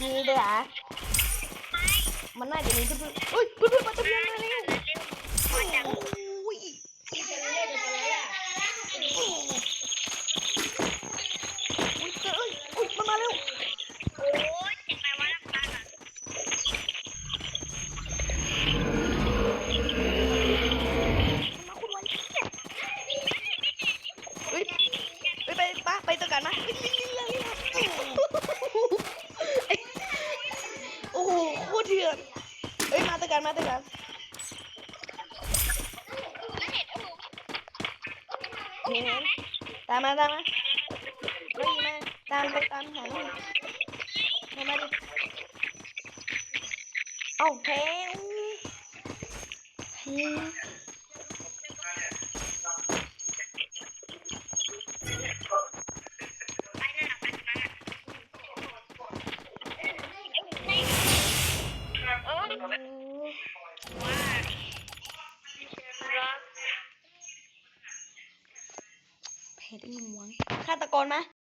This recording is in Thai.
มีด้วยเหรอมันน่าจะมีเพื่อนๆเฮ้ยเพื่อนๆมาทำงานมาแล้วโอ้ยที่ฉันเล่นกับตัวละอุ๊ยเอ้ยอุ๊ยมันมาแล้วโอ้ยเจ็บไปว่าลำบากอะมันมาคุณไวเฮ้ยไปไปป้าไปตัวกันนะเฮ้ยโอ้โหโคตร เถื่อนเฮ้ยมาตะกันมาตะกันเห็นโอ้โหเห็นไหมตามมาตามมาเฮ้ยมาตามไปตามหาลูกมามาดิเอ้าแพ้แพ้ เออโอ้ว่ารักแพ้ได้หนึ่งวังฆาตกรมา